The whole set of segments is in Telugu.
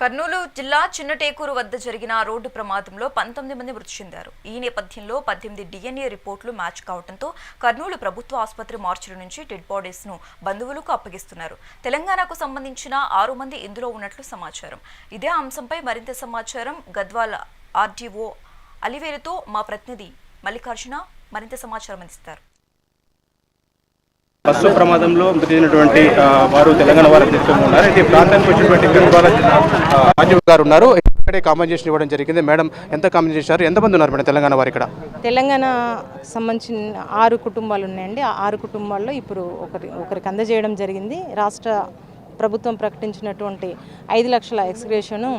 కర్నూలు జిల్లా చిన్నటేకూరు వద్ద జరిగిన రోడ్డు ప్రమాదంలో పంతొమ్మిది మంది మృతి చెందారు. ఈ నేపథ్యంలో పద్దెనిమిది డిఎన్ఏ రిపోర్టులు మ్యాచ్ కావడంతో కర్నూలు ప్రభుత్వ ఆసుపత్రి మార్చుల నుంచి డెడ్ బాడీస్ను బంధువులకు అప్పగిస్తున్నారు. తెలంగాణకు సంబంధించిన ఆరు మంది ఇందులో ఉన్నట్లు సమాచారం. ఇదే అంశంపై మరింత సమాచారం గద్వాల ఆర్డీఓ అలివేలుతో మా ప్రతినిధి మల్లికార్జున మరింత సమాచారం అందిస్తారు. బస్సు ప్రమాదంలో మృతి చెందినటువంటి వారు తెలంగాణ వారు అధ్యక్షులు ఉన్నారు. అయితే ప్రాంతానికి వచ్చినటువంటి రాజీవ్ గారు ఉన్నారు. ఇక్కడే కాంపెన్సేషన్ ఇవ్వడం జరిగింది. మేడం ఎంత కాంపెన్సేషన్ ఇచ్చారు ఎంతమంది ఉన్నారు మేడం తెలంగాణ వారు ఇక్కడ? తెలంగాణ సంబంధించిన ఆరు కుటుంబాలు ఉన్నాయండి. ఆ ఆరు కుటుంబాల్లో ఇప్పుడు ఒకరి ఒకరికి అందజేయడం జరిగింది. రాష్ట్ర ప్రభుత్వం ప్రకటించినటువంటి ఐదు లక్షల ఎక్స్గ్రేషను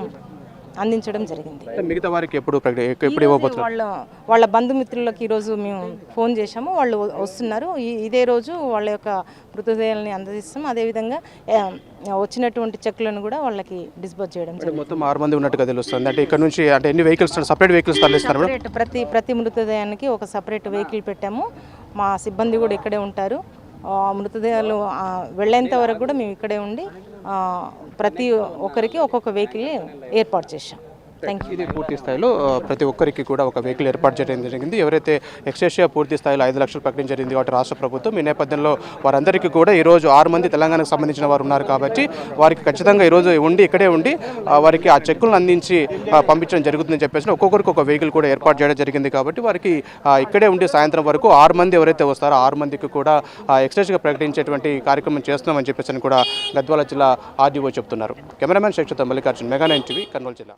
అందించడం జరిగింది. మిగతా వారికి ఎప్పుడు ఎప్పుడు వాళ్ళ వాళ్ళ బంధుమిత్రులకు ఈరోజు మేము ఫోన్ చేశాము. వాళ్ళు వస్తున్నారు. ఇదే రోజు వాళ్ళ యొక్క మృతదేహాలని అందజేస్తాం అదేవిధంగా వచ్చినటువంటి చెక్కులను కూడా వాళ్ళకి డిస్బర్స్ చేయడం మొత్తం ఆరు మంది ఉన్నట్టుగా తెలుస్తుంది. అంటే ఇక్కడ నుంచి అంటే ఎన్ని వెహికల్స్ సపరేట్ వెహికల్స్ సపరేట్ ప్రతి ప్రతి మృతదేహానికి ఒక సపరేట్ వెహికల్ పెట్టాము. మా సిబ్బంది కూడా ఇక్కడే ఉంటారు. మృతదేహాలు వెళ్ళేంత వరకు కూడా మేము ఇక్కడే ఉండి ప్రతి ఒక్కరికి ఒక్కొక్క వెహికల్ ఏర్పాటు చేశాం. థ్యాంక్ యూ ఇది పూర్తి స్థాయిలో ప్రతి ఒక్కరికి కూడా ఒక వెహికల్ ఏర్పాటు చేయడం జరిగింది. ఎవరైతే ఎక్స్టేషియా పూర్తి స్థాయిలో ఐదు లక్షలు ప్రకటించడం కాబట్టి రాష్ట్ర ప్రభుత్వం ఈ నేపథ్యంలో వారందరికీ కూడా ఈ రోజు ఆరు మంది తెలంగాణకు సంబంధించిన వారు ఉన్నారు కాబట్టి వారికి ఖచ్చితంగా ఈ రోజు ఉండి ఇక్కడే ఉండి వారికి ఆ చెక్కులను అందించి పంపించడం జరుగుతుందని చెప్పేసి ఒక్కొక్కరికి ఒక వెహికల్ కూడా ఏర్పాటు చేయడం జరిగింది కాబట్టి వారికి ఇక్కడే ఉండి సాయంత్రం వరకు ఆరు మంది ఎవరైతే వస్తారో ఆరు మందికి కూడా ఎక్స్టేజ్గా ప్రకటించేటువంటి కార్యక్రమం చేస్తున్నామని చెప్పేసి అని కూడా గద్వాల జిల్లా ఆర్డీఓ చెప్తున్నారు. Cameraman శేక్షతో Mallikarjun mega nine TV Kurnool జిల్లా.